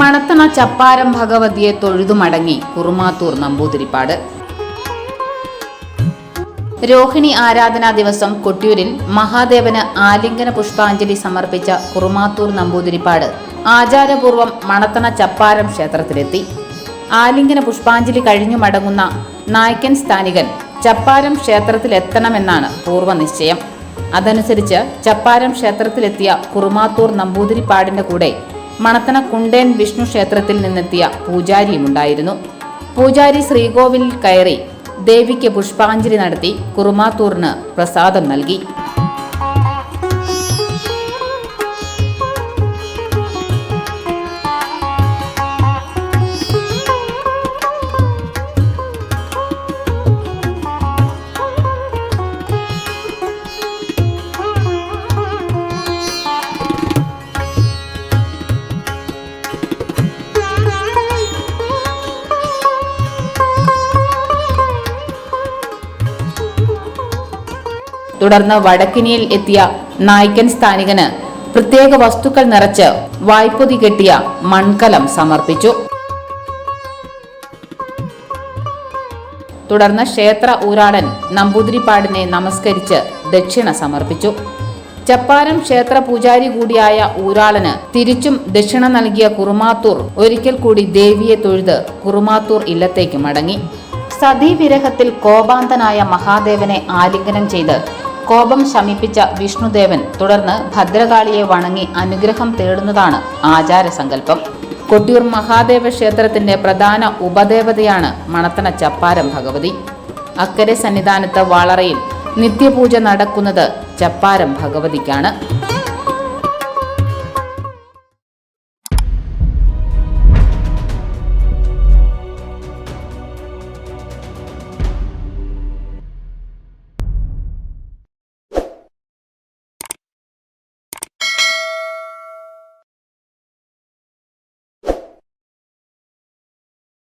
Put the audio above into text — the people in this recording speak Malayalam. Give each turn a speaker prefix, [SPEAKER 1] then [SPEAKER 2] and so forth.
[SPEAKER 1] മണത്തണ ചപ്പാരം ഭഗവതിയെ തൊഴുതുമടങ്ങി കുറുമാത്തൂർ നമ്പൂതിരിപ്പാട്. രോഹിണി ആരാധനാ ദിവസം കൊട്ടിയൂരിൽ മഹാദേവന് ആലിംഗന പുഷ്പാഞ്ജലി സമർപ്പിച്ച കുറുമാത്തൂർ നമ്പൂതിരിപ്പാട് ആചാരപൂർവം മണത്തണ ചപ്പാരം ക്ഷേത്രത്തിലെത്തി. ആലിംഗന പുഷ്പാഞ്ജലി കഴിഞ്ഞു മടങ്ങുന്ന നായ്ക്കൻ സ്ഥാനികൻ ചപ്പാരം ക്ഷേത്രത്തിലെത്തണമെന്നാണ് പൂർവനിശ്ചയം അതനുസരിച്ച് ചപ്പാരം ക്ഷേത്രത്തിലെത്തിയ കുറുമാത്തൂർ നമ്പൂതിരിപ്പാടിന്റെ കൂടെ മണത്തണ കുണ്ടേൻ വിഷ്ണു ക്ഷേത്രത്തിൽ നിന്നെത്തിയ പൂജാരിയുമുണ്ടായിരുന്നു. പൂജാരി ശ്രീകോവിലിൽ കയറി ദേവിക്ക് പുഷ്പാഞ്ജലി നടത്തി കുറുമാത്തൂറിന് പ്രസാദം നൽകി. തുടർന്ന് വടക്കിനിയിൽ എത്തിയ നായ്ക്കൻ സ്ഥാനികന് പ്രത്യേക വസ്തുക്കൾ നിറച്ച് വായ്പൊതി കെട്ടിയ മൺകലം സമർപ്പിച്ചു. തുടർന്ന് ക്ഷേത്ര ഊരാടൻ നമ്പൂതിരിപ്പാടിനെ നമസ്കരിച്ച് ദക്ഷിണ സമർപ്പിച്ചു. ചപ്പാരം ക്ഷേത്ര പൂജാരി കൂടിയായ ഊരാളന് തിരിച്ചും ദക്ഷിണ നൽകിയ കുറുമാത്തൂർ ഒരിക്കൽ കൂടി ദേവിയെ തൊഴുത് കുറുമാത്തൂർ ഇല്ലത്തേക്ക് മടങ്ങി. സതീവിരഹത്തിൽ കോപാന്തനായ മഹാദേവനെ ആലിംഗനം ചെയ്ത് കോപം ശമിപ്പിച്ച വിഷ്ണുദേവൻ തുടർന്ന് ഭദ്രകാളിയെ വണങ്ങി അനുഗ്രഹം തേടുന്നതാണ് ആചാരസങ്കല്പം. കൊട്ടിയൂർ മഹാദേവ ക്ഷേത്രത്തിന്റെ പ്രധാന ഉപദേവതയാണ് മണത്തണ ചപ്പാരം ഭഗവതി. അക്കരെ സന്നിധാനത്ത് വളറയിൽ നിത്യപൂജ നടക്കുന്നത് ചപ്പാരം ഭഗവതിക്കാണ്.